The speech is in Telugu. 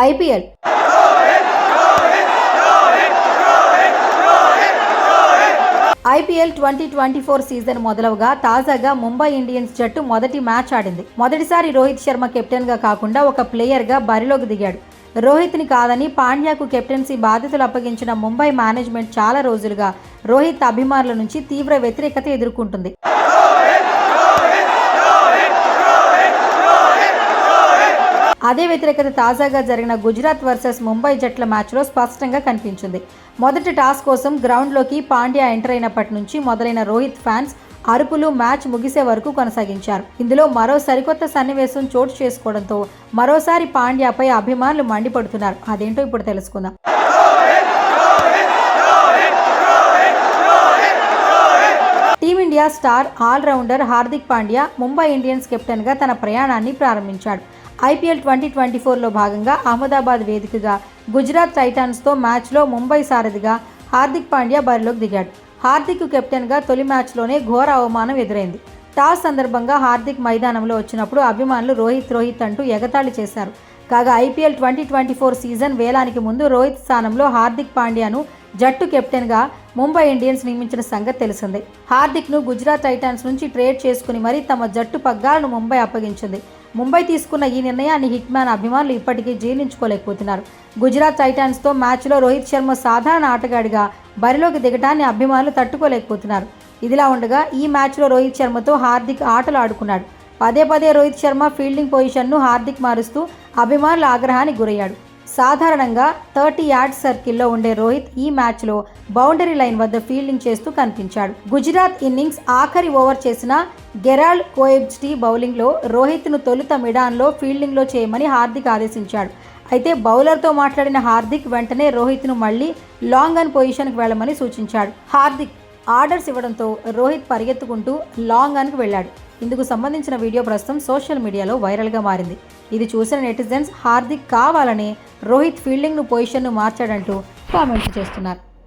IPL. IPL twenty twenty four season మొదలవగా తాజాగా ముంబై ఇండియన్స్ జట్టు మొదటి మ్యాచ్ ఆడింది. మొదటిసారి రోహిత్ శర్మ కెప్టెన్గా కాకుండా ఒక ప్లేయర్గా బరిలోకి దిగాడు. రోహిత్ని కాదని పాండ్యాకు కెప్టెన్సీ బాధ్యతలు అప్పగించిన ముంబై మేనేజ్మెంట్ చాలా రోజులుగా రోహిత్ అభిమానుల నుంచి తీవ్ర వ్యతిరేకత ఎదుర్కొంటుంది. అదే వ్యతిరేకత తాజాగా జరిగిన గుజరాత్ వర్సెస్ ముంబై జట్ల మ్యాచ్లో స్పష్టంగా కనిపించింది. మొదటి టాస్ కోసం గ్రౌండ్లోకి పాండ్యా ఎంటర్ అయినప్పటి నుంచి మొదలైన రోహిత్ ఫ్యాన్స్ అరుపులు మ్యాచ్ ముగిసే వరకు కొనసాగించారు. ఇందులో మరో సరికొత్త సన్నివేశం చోటు చేసుకోవడంతో మరోసారి పాండ్యాపై అభిమానులు మండిపడుతున్నారు. అదేంటో ఇప్పుడు తెలుసుకుందాం. Team India star allrounder Hardik Pandya Mumbai Indians కెప్టెన్గా తన ప్రయాణాన్ని ప్రారంభించాడు. ఐపీఎల్ ట్వంటీ ట్వంటీ ఫోర్లో భాగంగా అహ్మదాబాద్ వేదికగా గుజరాత్ టైటాన్స్తో మ్యాచ్లో ముంబై సారథిగా హార్దిక్ పాండ్యా బరిలోకి దిగాడు. హార్దిక్ కెప్టెన్గా తొలి మ్యాచ్లోనే ఘోర అవమానం ఎదురైంది. టాస్ సందర్భంగా హార్దిక్ మైదానంలో వచ్చినప్పుడు అభిమానులు రోహిత్ రోహిత్ అంటూ ఎగతాళి చేశారు. కాగా IPL twenty twenty four season వేలానికి ముందు రోహిత్ స్థానంలో హార్దిక్ పాండ్యాను జట్టు కెప్టెన్గా ముంబై ఇండియన్స్ నియమించిన సంగతి తెలిసిందే. హార్దిక్ను గుజరాత్ టైటాన్స్ నుంచి ట్రేడ్ చేసుకుని మరీ తమ జట్టు పగ్గాలను ముంబై అప్పగించింది. ముంబై తీసుకున్న ఈ నిర్ణయాన్ని హిట్ మ్యాన్ అభిమానులు ఇప్పటికీ జీర్ణించుకోలేకపోతున్నారు. గుజరాత్ టైటాన్స్తో మ్యాచ్లో రోహిత్ శర్మ సాధారణ ఆటగాడిగా బరిలోకి దిగటాన్ని అభిమానులు తట్టుకోలేకపోతున్నారు. ఇదిలా ఉండగా ఈ మ్యాచ్లో రోహిత్ శర్మతో హార్దిక్ ఆటలు ఆడుకున్నాడు. పదే పదే రోహిత్ శర్మ ఫీల్డింగ్ పొజిషన్ను హార్దిక్ మారుస్తూ అభిమానుల ఆగ్రహానికి గురయ్యాడు. సాధారణంగా థర్టీ యార్డ్ సర్కిల్లో ఉండే రోహిత్ ఈ మ్యాచ్లో బౌండరీ లైన్ వద్ద ఫీల్డింగ్ చేస్తూ కనిపించాడు. గుజరాత్ ఇన్నింగ్స్ ఆఖరి ఓవర్ చేసిన గెరాల్డ్ కోయబ్స్టీ బౌలింగ్లో రోహిత్ను తొలుత మిడాన్లో ఫీల్డింగ్లో చేయమని హార్దిక్ ఆదేశించాడు. అయితే బౌలర్తో మాట్లాడిన హార్దిక్ వెంటనే రోహిత్ను మళ్ళీ లాంగ్ అన్ పొజిషన్కి వెళ్ళమని సూచించాడు. హార్దిక్ ఆర్డర్స్ ఇవ్వడంతో రోహిత్ పరిగెత్తుకుంటూ లాంగ్ అన్కి వెళ్ళాడు. ఇందుకు సంబంధించిన వీడియో ప్రస్తుతం సోషల్ మీడియాలో వైరల్గా మారింది. ఇది చూసిన నెటిజన్స్ హార్దిక్ కావాలనే రోహిత్ ఫీల్డింగ్ను పొజిషన్ను మార్చాడంటూ కామెంట్ చేస్తున్నారు.